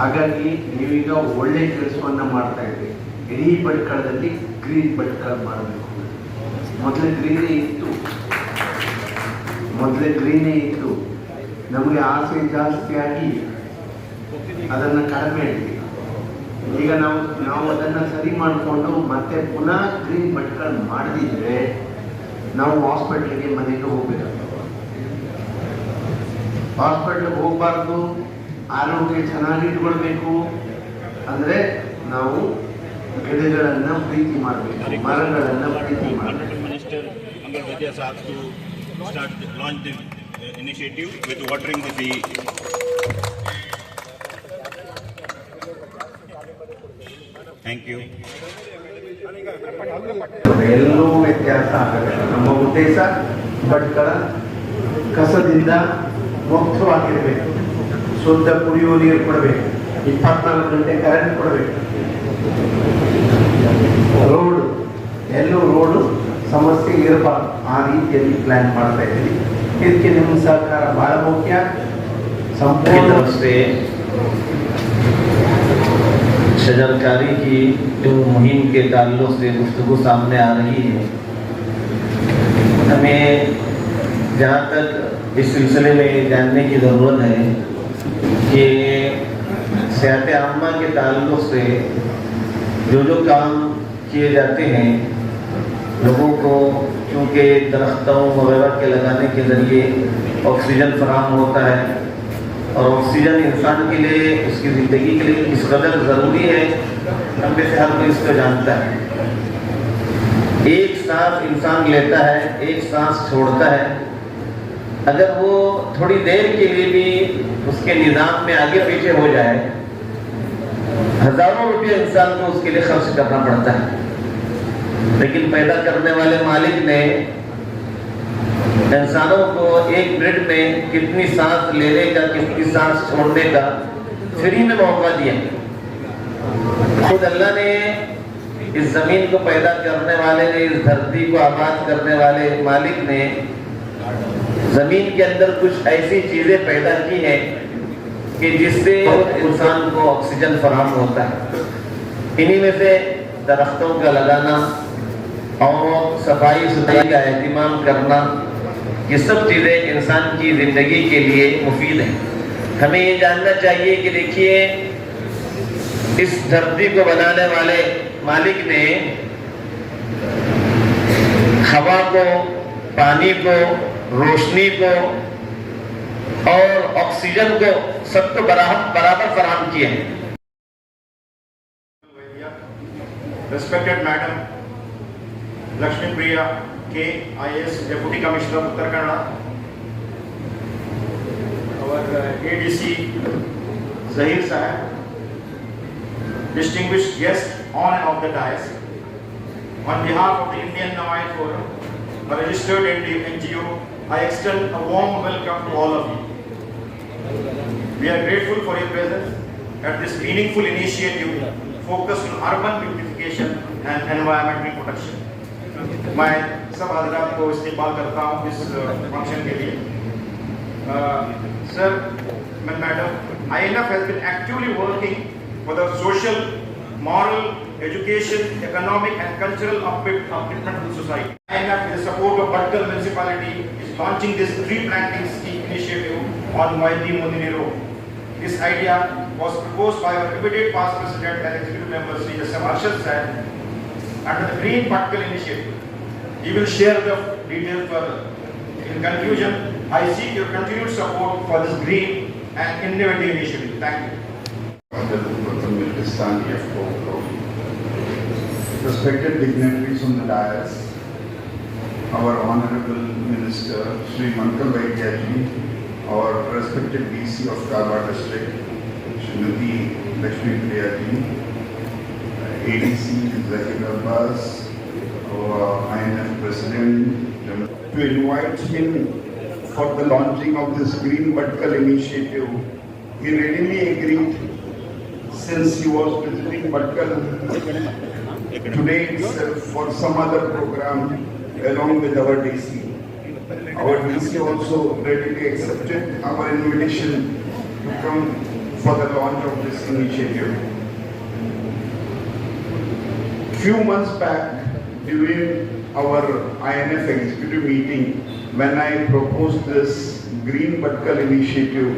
ಹಾಗಾಗಿ ನೀವೀಗ ಒಳ್ಳೆ ಕೆಲಸವನ್ನು ಮಾಡ್ತಾ ಇದ್ದೀವಿ ಇಡೀ ಭಟ್ಕಳದಲ್ಲಿ ಗ್ರೀನ್ ಭಟ್ಕಳ ಮಾಡಬೇಕು. ಮೊದಲೇ ಗ್ರೀನೇ ಇತ್ತು. ಮೊದಲೇ ಗ್ರೀನೇ ಇತ್ತು. ನಮಗೆ ಆಸೆ ಜಾಸ್ತಿಯಾಗಿ ಅದನ್ನು ಕಡಿಮೆ ಇದ್ವಿ ಈಗ ನಾವು ನಾವು ಅದನ್ನು ಸರಿ ಮಾಡಿಕೊಂಡು ಮತ್ತೆ ಪುನಃ ಗ್ರೀನ್ ಭಟ್ಕಳ ಮಾಡದಿದ್ರೆ ನಾವು ಹಾಸ್ಪಿಟ್ಲಿಗೆ ಮನೆಗೆ ಹೋಗ್ಬೇಕಾಗ್ತದೆ. ಹಾಸ್ಪಿಟ್ಲಿಗೆ ಹೋಗಬಾರ್ದು ಆರೋಗ್ಯ ಚೆನ್ನಾಗಿ ಇಟ್ಕೊಳ್ಬೇಕು. ಅಂದರೆ ನಾವು ಗದ್ದೆಗಳನ್ನು ಪ್ರೀತಿ ಮಾಡಬೇಕು ಅಲ್ಲಿ ಮರಗಳನ್ನು ಮಾಡಿ ಮಾರ್ಟರ್ ಮಿನಿಸ್ಟರ್ ವ್ಯತ್ಯಾಸ ಆಗಬೇಕು ಇನಿಶಿಯೇಟಿವ್ ಮತ್ತು ವಾಟ್ರಿಂಗ್ ಮನಿ ಎಲ್ಲ ವ್ಯತ್ಯಾಸ ಆಗುತ್ತೆ ನಮ್ಮ ಉದ್ದೇಶ ತಡ್ಗಳ ಕಸದಿಂದ ಬೋಕ್ಸು ಶುದ್ಧ ಕುಡಿಯುವ ನೀರು ಕೊಡಬೇಕು ಇಪ್ಪತ್ನಾಲ್ಕು ಗಂಟೆ ಕರೆಂಟ್ ಕೊಡಬೇಕು ರೋಡ್ ಎಲ್ಲೂ ರೋಡು ಸಮಸ್ಯೆ ಇರಬಾರ್ದು ಆ ರೀತಿಯಲ್ಲಿ ಪ್ಲಾನ್ ಮಾಡ್ತಾ ಇದ್ದೀವಿ ಇದಕ್ಕೆ ನಿಮ್ಮ ಸಹಕಾರ ಬಹಳ ಮುಖ್ಯ की ಸಂಪೂರ್ಣ तरफ से शजरकारी की जो मुहिम के ताल्लुक से गुफ्तु सामने आ रही है हमें जहाँ तक इस सिलसिले में जानने की ज़रूरत है کہ صحت عامہ کے تعلق سے جو جو کام کیے جاتے ہیں، لوگوں کو کیونکہ درختوں وغیرہ کے لگانے کے ذریعے آکسیجن فراہم ہوتا ہے اور آکسیجن انسان کے لیے، اس کی زندگی کے لیے اس قدر ضروری ہے، ہم سے ہر کوئی اس کو جانتا ہے۔ ایک سانس انسان لیتا ہے، ایک سانس چھوڑتا ہے۔ اگر وہ تھوڑی دیر کے لیے بھی اس کے نظام میں آگے پیچھے ہو جائے، ہزاروں روپے انسان کو اس کے لیے خرچ کرنا پڑتا ہے۔ لیکن پیدا کرنے والے مالک نے انسانوں کو ایک منٹ میں کتنی سانس لینے کا، کتنی سانس چھوڑنے کا فری میں موقع دیا۔ خود اللہ نے اس زمین کو پیدا کرنے والے نے، اس دھرتی کو آباد کرنے والے مالک نے زمین کے اندر کچھ ایسی چیزیں پیدا کی ہیں کہ جس سے انسان کو آکسیجن فراہم ہوتا ہے۔ انہی میں سے درختوں کا لگانا، اور صفائی ستھرائی کا اہتمام کرنا، یہ سب چیزیں انسان کی زندگی کے لیے مفید ہیں۔ ہمیں یہ جاننا چاہیے کہ دیکھیے، اس دھرتی کو بنانے والے مالک نے ہوا کو، پانی کو روشنی کو اور آکسیجن کو سب کو برابر فراہم کیے ہیں۔ ریسپیکٹڈ میڈم لکشمی پریا کے آئی ایس ڈیپوٹی کمشنر اتر کرنا اور اے ڈی سی ظہیر صاحب ڈسٹنگوش گیسٹ آن اینڈ آف دا ڈائس آن بہاف آف دا انڈین نوائل فورم رجسٹرڈ این جی او I extend a warm welcome to all of you. We are grateful for your presence at this meaningful initiative focused on urban beautification and environmental protection. मैं सब हजरात को इस्तेमाल करता हूँ इस फंक्शन के लिए sir madam I N F has been actively working for the social moral, education, economic and cultural uplift- upliftment of the society. INF with the support of Bhatgal municipality is launching this tree planting scheme initiative on Moindi Modini Road. This idea was proposed by our immediate past president and executive member Sri Jasam Arshad Said under the Green Bhatgal initiative. He will share the details further. In conclusion, I seek your continued support for this green and innovative initiative. Thank you. Respected dignitaries on the dais, our Honorable Minister Sri Mankal Vaidyaji, our respected DC of Karwa District, Srimati Lakshmi Priyaji, ADC Zakir Abbas, our INF President, to invite him for the launching of this Green Bhatkal initiative. He readily agreed since he was visiting Bhatkal today itself for some other program along with our DC. Our DC also readily accepted our invitation to come for the launch of this initiative. Few months back, during our INF executive meeting, when I proposed this Green Batkal initiative,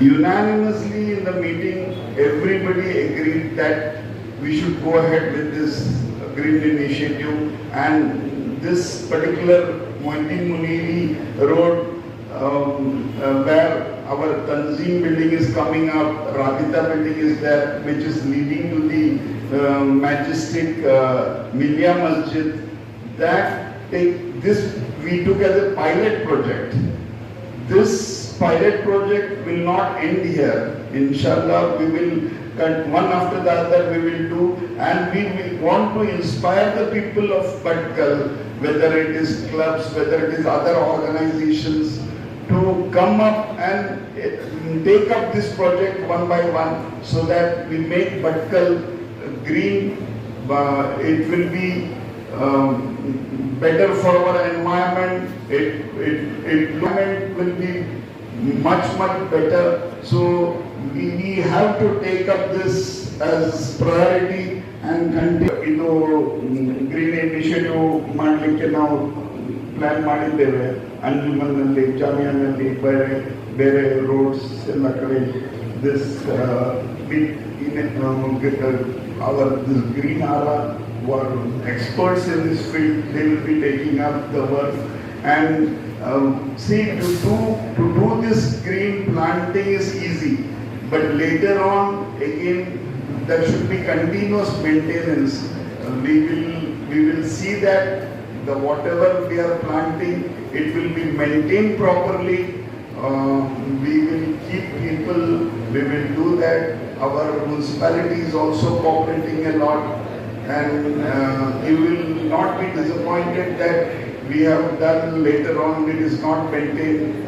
unanimously in the meeting, everybody agreed that we should go ahead with this green initiative and this particular Mointin Muniri Road um, uh, where our Tanzim building is coming up, Rabita building is there, which is leading to the uh, majestic uh, Milia Masjid. That take, this we took as a pilot project. This pilot project will not end here. Inshallah, we will one after the other we will do and we will want to inspire the people of Batkal, whether it is clubs, whether it is other organizations, to come up and eh, take up this project one by one so that we make Batkal green. Uh, It will be um, better for our environment. It, it, it will be much, much better. So we, we have to take up this as priority and continue. ಇದು green initiative ಮಾಡಲಿಕ್ಕೆ ನಾವು plan ಮಾಡಿದ್ದೇವೆ ಅಂಜುಮನ್ನಲ್ಲಿ ಜಾಮಿಯಾನಲ್ಲಿ ಬೇರೆ ಬೇರೆ roads ಎಲ್ಲ ಕಡೆ this our this green aura were experts in this field, they will be taking up the work. And um, see, to do, to do this green planting is easy, but later on, again, there should be continuous maintenance. Uh, We will, we will see that the whatever we are planting, it will be maintained properly. Uh, We will keep people, we will do that. Our municipality is also cooperating a lot. And uh, you will not be disappointed that we have done later on, it is not maintained.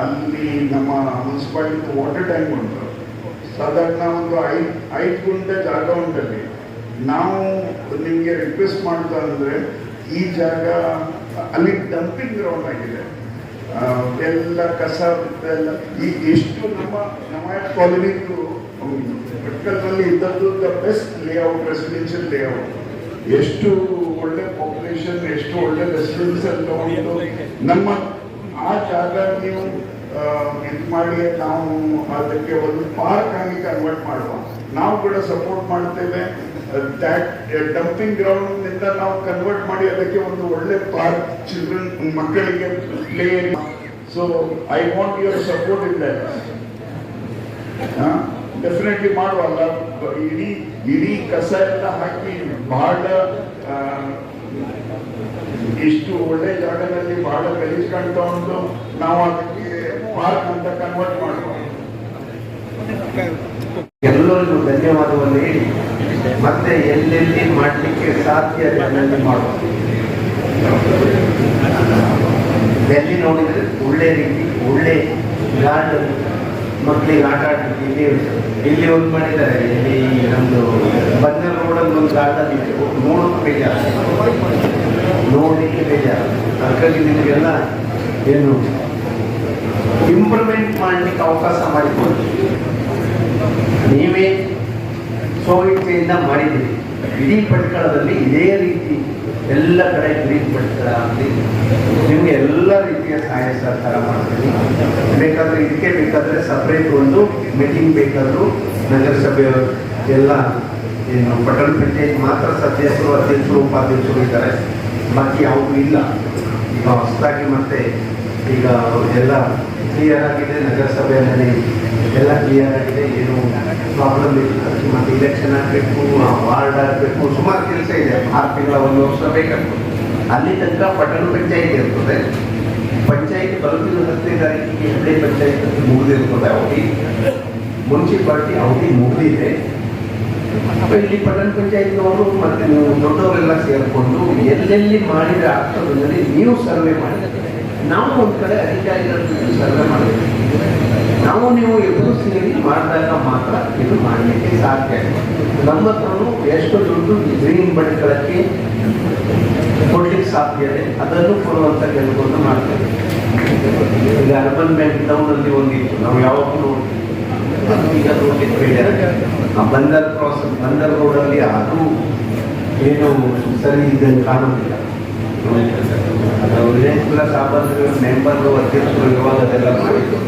ಅಲ್ಲಿ ನಮ್ಮ municipality water tank ಉಂಟು. ಸಾಧಾರಣ ಒಂದು ಐದು ಐದು ಗುಂಟೆ ಜಾಗ ಉಂಟಲ್ಲಿ. ನಾವು ನಿಮಗೆ ರಿಕ್ವೆಸ್ಟ್ ಮಾಡ್ತಾ ಅಂದರೆ ಈ ಜಾಗ ಅಲ್ಲಿ ಡಂಪಿಂಗ್ ಗ್ರೌಂಡ್ ಆಗಿದೆ. ಎಲ್ಲ ಕಸ, ಎಲ್ಲ ಈ ಎಷ್ಟು ನಮ್ಮ ನಮ್ಮ ಕಾಲೋನಿದು ಭಟ್ಕಲ್ನಲ್ಲಿ ಇದ್ದದ್ದು the best layout residential layout ಎಷ್ಟು ಒಳ್ಳೆ ಪಾಪ್ಯುಲೇಷನ್ ಎಷ್ಟು ಒಳ್ಳೆ ರೆಸಿಡೆನ್ಸಿಯಲ್ ತಗೊಂಡು ನಮ್ಮ ಆ ಜಾಗ ನೀವು ಇದು ಮಾಡಿ, ನಾವು ಅದಕ್ಕೆ ಒಂದು ಪಾರ್ಕ್ ಆಗಿ ಕನ್ವರ್ಟ್ ಮಾಡುವ. ನಾವು ಕೂಡ ಸಪೋರ್ಟ್ ಮಾಡ್ತೇವೆ. ಡಂಪಿಂಗ್ ಗ್ರೌಂಡ್ನಿಂದ ನಾವು ಕನ್ವರ್ಟ್ ಮಾಡಿ ಅದಕ್ಕೆ ಒಂದು ಒಳ್ಳೆ ಪಾರ್ಕ್ ಚಿಲ್ಡ್ರನ್ ಮಕ್ಕಳಿಗೆ play so I want your support in that definitely ಮಾಡುವಲ್ಲ ಇಡೀ ಇಡೀ ಕಸ ಎಲ್ಲ ಹಾಕಿ ಬಹಳ ಇಷ್ಟು ಒಳ್ಳೆ ಜಾಗದಲ್ಲಿ ಬಹಳ ಗಲೀಜ್ ಕಾಣ್ತಾ ನಾವು ಅದಕ್ಕೆ ಪಾರ್ಕ್ ಅಂತ ಕನ್ವರ್ಟ್ ಮಾಡಬಹುದು ಎಲ್ಲರಿಗೂ ಧನ್ಯವಾದವನ್ನು ಹೇಳಿ. ಮತ್ತೆ ಎಲ್ಲೆಲ್ಲಿ ಮಾಡಲಿಕ್ಕೆ ಸಾಧ್ಯ ಇದೆ ಅಲ್ಲಲ್ಲಿ ಎಲ್ಲಿ ನೋಡಿದ್ರೆ ಒಳ್ಳೆ ರೀತಿ, ಒಳ್ಳೆ ಗಾರ್ಡನ್ ಮಕ್ಕಳಿಗೆ ಆಟ ಆಡಲಿಕ್ಕೆ ಇಲ್ಲಿ ಇಲ್ಲಿ ಒಂದು ಮಾಡಿದ್ದಾರೆ. ಇಲ್ಲಿ ನಮ್ಮದು ಬಂದರ್ ರೋಡಲ್ಲಿ ಒಂದು ಗಾರ್ಡನ್ ಇದೆ ನೋಡೋದು ಬೇಜಾರು ನೋಡಲಿಕ್ಕೆ ಬೇಜಾರು. ಅದಕ್ಕಾಗಿ ನಿಮಗೆಲ್ಲ ಏನು ಇಂಪ್ರೂವ್ಮೆಂಟ್ ಮಾಡಲಿಕ್ಕೆ ಅವಕಾಶ ಮಾಡಿಕೊಡಿ. ನೀವೇ ಸೋವಿಕೆಯಿಂದ ಮಾಡಿದ್ದೀರಿ. ಇಡೀ ಪಟ್ಕಳದಲ್ಲಿ ಇದೇ ರೀತಿ ಎಲ್ಲ ಕಡೆ ಪಟ್ಟಣ ಆಗಲಿ, ನಿಮಗೆ ಎಲ್ಲ ರೀತಿಯ ಸಹಾಯ ಸಹಕಾರ ಮಾಡ್ತೀನಿ. ಬೇಕಾದರೆ ಇದಕ್ಕೆ ಬೇಕಾದರೆ ಸಪ್ರೇಟ್ ಒಂದು ಮೀಟಿಂಗ್ ಬೇಕಾದರೂ ನಗರಸಭೆಯವರು ಎಲ್ಲ ಏನು ಪಟ್ಟಣ ಪಂಚಾಯತ್ ಮಾತ್ರ ಸದಸ್ಯರು ಅಧ್ಯಕ್ಷರು, ಉಪಾಧ್ಯಕ್ಷರು ಇದ್ದಾರೆ. ಬಾಕಿ ಯಾವುದೂ ಇಲ್ಲ. ಈಗ ಹೊಸದಾಗಿ ಮತ್ತೆ ಈಗ ಎಲ್ಲ ಕ್ಲಿಯರ್ ಆಗಿದೆ, ನಗರಸಭೆಯಲ್ಲಿ ಎಲ್ಲ ಕ್ಲಿಯರ್ ಆಗಿದೆ, ಏನು ಪ್ರಾಬ್ಲಮ್ ಇಲ್ಲ. ಮತ್ತೆ ಇಲೆಕ್ಷನ್ ಆಗಬೇಕು ವಾರ್ಡ್ ಆಗಬೇಕು, ಸುಮಾರು ಕೆಲಸ ಇದೆ. ಆರು ತಿಂಗಳ ಒಂದು ವರ್ಷ ಬೇಕಾಗ್ತದೆ. ಅಲ್ಲಿ ತನಕ ಪಟ್ಟಣ ಪಂಚಾಯಿತಿ ಇರ್ತದೆ. ಪಂಚಾಯಿತಿ ಬರುತ್ತಿನ ಹತ್ತನೇ ತಾರೀಕಿಗೆ ಹಳೆ ಪಂಚಾಯತ್ ಮುಗಿದಿರ್ತದೆ ಅವಧಿ. ಮುನ್ಸಿಪಾಲ್ಟಿ ಅವಧಿ ಮುಗಿದಿದೆ. ಇಲ್ಲಿ ಪಟ್ಟಣ ಪಂಚಾಯತ್ನವರು ಮತ್ತೆ ನೀವು ದೊಡ್ಡವರೆಲ್ಲ ಸೇರಿಕೊಂಡು ಎಲ್ಲೆಲ್ಲಿ ಮಾಡಿದ್ರೆ ಆಗ್ತದೆ ನೀವು ಸರ್ವೆ ಮಾಡಿ ನಾವು ಒಂದು ಕಡೆ ಅಧಿಕಾರಿಗಳ ಸರ್ವೆ ಮಾಡಬೇಕು. ನಾವು ನೀವು ಎದುರು ಸೇರಿ ಮಾಡಿದಾಗ ಮಾತ್ರ ಇದು ಮಾಡಲಿಕ್ಕೆ ಸಾಧ್ಯ ನಮ್ಮ ಹತ್ರನು ಎಷ್ಟು ದುಡ್ಡು ಗ್ರೀನ್ ಬಡ್ಕೊಳ್ಳಕ್ಕೆ ಕೊಡ್ಲಿಕ್ಕೆ ಸಾಧ್ಯ ಇದೆ, ಅದನ್ನು ಕೊಡುವಂತ ಕೆಲಸವನ್ನು ಮಾಡ್ತೇವೆ. ಈಗ ಅರ್ಬನ್ ಬ್ಯಾಂಕ್ ಟೌನಲ್ಲಿ ಒಂದಿತ್ತು, ನಾವು ಯಾವಾಗಲೂ ಈಗ ನೋಡ್ಲಿಕ್ಕೆ ಬಂದರ್ ಬಂದರ್ ರೋಡಲ್ಲಿ ಅದು ಏನು ಸರಿ ಇದೆ ಕಾಣುತ್ತಿಲ್ಲ ವಿಜಯಪುರ ಸಾಬಂದ್ರು ಮೆಂಬರು ಅಧ್ಯಕ್ಷರು ಇರುವಾಗ ಅದೆಲ್ಲ ಮಾಡಿದ್ರು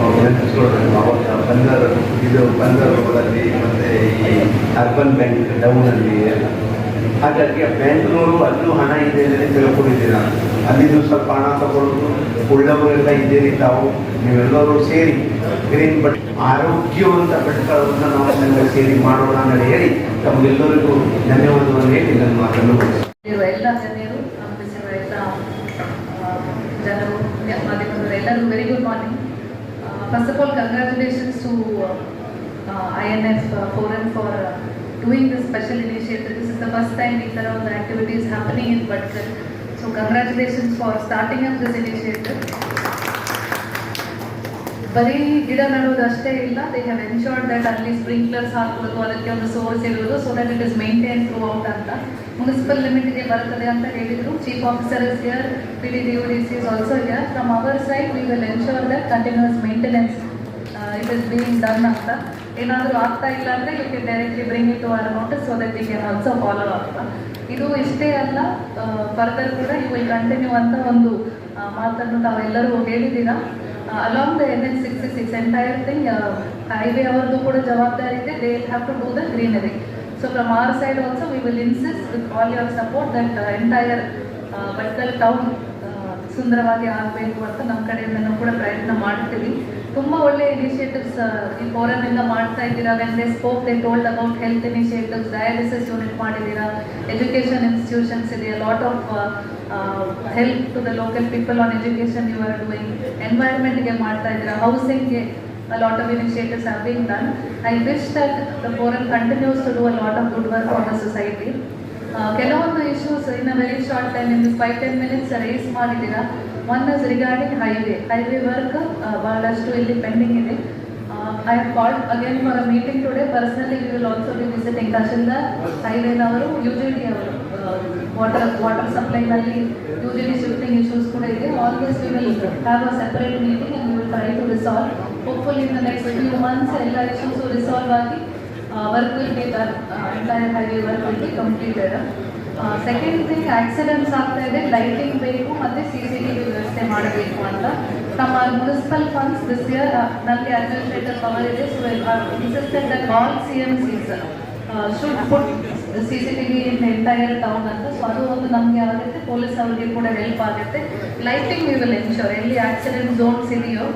ಅವ್ರು ನೆನಪಿಸ್ಕೊಳ್ಬೇಕು ಅವಾಗ ಬಂದರ್, ಇದು ಬಂದರ್ ರೋಡಲ್ಲಿ ಮತ್ತೆ ಈ ಅರ್ಬನ್ ಬ್ಯಾಂಕ್ ಡೌನಲ್ಲಿ ಎಲ್ಲ. ಹಾಗಾಗಿ ಬ್ಯಾಂಕ್ನವರು ಅಲ್ಲೂ ಹಣ ಇದೆ ಅಂತ ತಿಳ್ಕೊಂಡಿದ್ದೀರ? ಅಲ್ಲಿಂದ ಸ್ವಲ್ಪ ಹಣ ತಗೊಳ್ಳೋದು, ಉಳ್ಳವರೆಲ್ಲ ಇದ್ದೀರಿ ತಾವು ನೀವೆಲ್ಲರೂ ಸೇರಿ, ಗ್ರೀನ್ ಬಟ್ ಆರೋಗ್ಯವಂತ ಬೆಟ್ಟಗಳನ್ನು ನಾವು ಸೇರಿ ಮಾಡೋಣ ಅಂತ ಹೇಳಿ ತಮಗೆಲ್ಲರಿಗೂ ಧನ್ಯವಾದವನ್ನು ಹೇಳಿ ನನ್ನ ಮಾತನ್ನು ಎಲ್ಲ ಜನರು ಮಾಧ್ಯಮದವರು ಎಲ್ಲರಿಗೂ very good morning first of all congratulations to I N F forum for doing this special initiative this is the first time ಈ ಥರ the activities happening in Bhatkal So, congratulations for starting up this initiative. ಬರೀ ಗಿಡ ನೆಡೋದು ಅಷ್ಟೇ ಇಲ್ಲ they have ensured that ಅಲ್ಲಿ sprinklers ಹಾಕೋದು ಅದಕ್ಕೆ ಒಂದು ಸೋರ್ಸ್ ಇರೋದು so that it is maintain throughout ಅಂತ ಮುನ್ಸಿಪಲ್ ಲಿಮಿಟ್ಗೆ ಬರ್ತದೆ ಅಂತ ಹೇಳಿದ್ರು. Chief officer is here P D D D C is also here from our side we will ensure that continuous maintenance it is being done ಅಂತ. ಏನಾದರೂ ಆಗ್ತಾ ಇಲ್ಲ ಅಂದರೆ you can directly bring it to our notice so that we can also follow ಆಗ್ತಾ ಇದು ಇಷ್ಟೇ ಅಲ್ಲ further ಕೂಡ ಯು ವಿಲ್ ಕಂಟಿನ್ಯೂ ಅಂತ ಒಂದು ಮಾತನ್ನು ತಾವೆಲ್ಲರೂ ಹೇಳಿದ್ದೀರಾ. Along the N H sixty six entire thing highway ಅವ್ರದ್ದು ಕೂಡ ಜವಾಬ್ದಾರಿ ಇದೆ. They have to do the greenery so from our side also we will insist with all your support that entire Bhatkal town ಸುಂದರವಾಗಿ ಆಗಬೇಕು ಅಂತ ನಮ್ಮ ಕಡೆಯಿಂದನೂ ಕೂಡ ಪ್ರಯತ್ನ ಮಾಡ್ತೀವಿ. ತುಂಬ ಒಳ್ಳೆ ಇನಿಷಿಯೇಟಿವ್ಸ್ ಈ ಫೋರಮ್ಮಿಂದ ಮಾಡ್ತಾ ಇದ್ದೀರಾ? When they scope they told about health initiatives dialysis unit ಮಾಡಿದ್ದೀರಾ? ಎಜುಕೇಷನ್ ಇನ್ಸ್ಟಿಟ್ಯೂಷನ್ಸ್ ಇದೆ lot of help to the local people on education you are doing ಎನ್ವೈರ್ಮೆಂಟ್ಗೆ ಮಾಡ್ತಾ ಇದ್ದೀರಾ? ಹೌಸಿಂಗ್ಗೆ a lot of initiatives have been done. I wish that the forum continues to do a lot of good work for the society. Uh, ಕೆಲವೊಂದು issues in a very short time in five ten minutes raise ಮಾಡಿದ್ದೀರಾ? One is regarding highway. Highway work, Balastu uh, pending it. Uh, I have called again for a meeting today. Personally, we will also be visiting Tashilda Highway Navaru, UJD Avaru. Water, water supply valley, UJD shifting issues kuda ide. All this we will have a separate meeting and we will try to resolve. Hopefully in the next few months, all issues will resolve. Uh, work will be done. Uh, entire highway work will be completed. Uh. Second thing accidents ಆಗ್ತಾ ಇದೆ lighting ಬೇಕು, ಮತ್ತು C C T V ವ್ಯವಸ್ಥೆ ಮಾಡಬೇಕು ಅಂತ. ನಮ್ಮ municipal funds this ಇಯರ್ನಲ್ಲಿ administrator power ಇದೆ so insistent that all C M Cs should put C C T V in entire town ಅಂತ. ಸೊ ಅದು ಒಂದು ನಮಗೆ ಆಗುತ್ತೆ ಪೊಲೀಸ್ ಅವರಿಗೆ ಕೂಡ ಹೆಲ್ಪ್ ಆಗುತ್ತೆ. ಲೈಟಿಂಗ್ ವಿಲ್ ಎನ್ಶೋರ್ ಎಲ್ಲಿ ಆಕ್ಸಿಡೆಂಟ್ ಝೋನ್ಸ್ ಇದೆಯೋ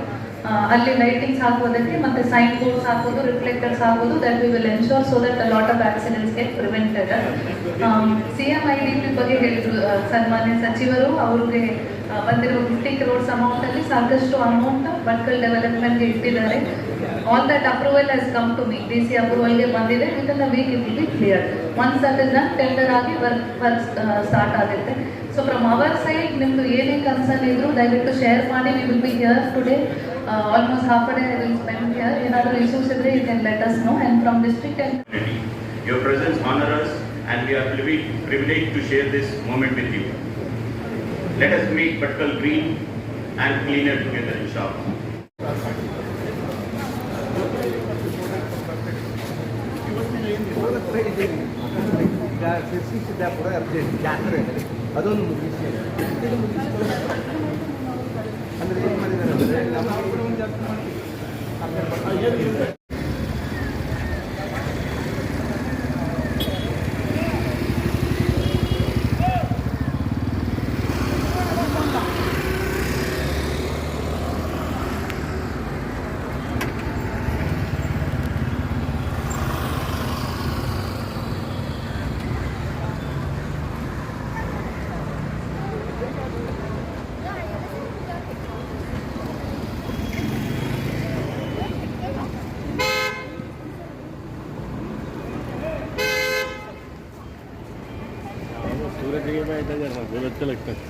ಅಲ್ಲಿ ಲೈಟಿಂಗ್ಸ್ ಹಾಕೋದಕ್ಕೆ ಮತ್ತೆ ಸೈನ್ ಬೋರ್ಡ್ಸ್ ಹಾಕೋದು ರಿಫ್ಲೆಕ್ಟರ್ಸ್ ಹಾಕೋದು that we will ensure so that lot of accidents get prevented C M I D P ಬಗ್ಗೆ ಹೇಳಿದ್ರು ಸನ್ಮಾನ್ಯ ಸಚಿವರು. ಅವ್ರಿಗೆ ಬಂದಿರೋ ಫಿಫ್ಟಿ ಕ್ರೋರ್ಸ್ ಅಮೌಂಟಲ್ಲಿ ಸಾಕಷ್ಟು ಅಮೌಂಟ್ ಬಟ್ಕಲ್ ಡೆವಲಪ್ಮೆಂಟ್ಗೆ ಇಟ್ಟಿದ್ದಾರೆ. All that approval has come to me D C ಅಪ್ರೂವಲ್ಗೆ ಬಂದಿದೆ. Within week it will be clear once that is done tender ಆಗಿ ವರ್ಕ್ ವರ್ಕ್ ಸ್ಟಾರ್ಟ್ ಆಗುತ್ತೆ. ಸೊ ಫ್ರಮ್ ಅವರ್ ಸೈಡ್ ನಿಮ್ಮದು ಏನೇ ಕನ್ಸರ್ನ್ ಇದ್ರು ದಯವಿಟ್ಟು ಶೇರ್ ಮಾಡಿ. We will be here today Almost half a day will spend here ಏನಾದರೂ issues ಇದ್ರೆ you can let us know and from district and Your presence honor us and we are privi- privileged to share this moment with you. Let us make Patkal green and cleaner together, inshallah. ಈಗ Sirsi Siddapura urgent ಜಾತ್ರೆ ಇದೆ. ಅದೊಂದು ಮುಗಿಸಿ ಇದು ಮುಗಿಸಿ ಅಂದ್ರೆ ಏನು ಮಾಡಿದ್ದಾರೆ ಅಂದರೆ ಒಂದು ಜಾತ್ರೆ ಮಾಡಿ लगता है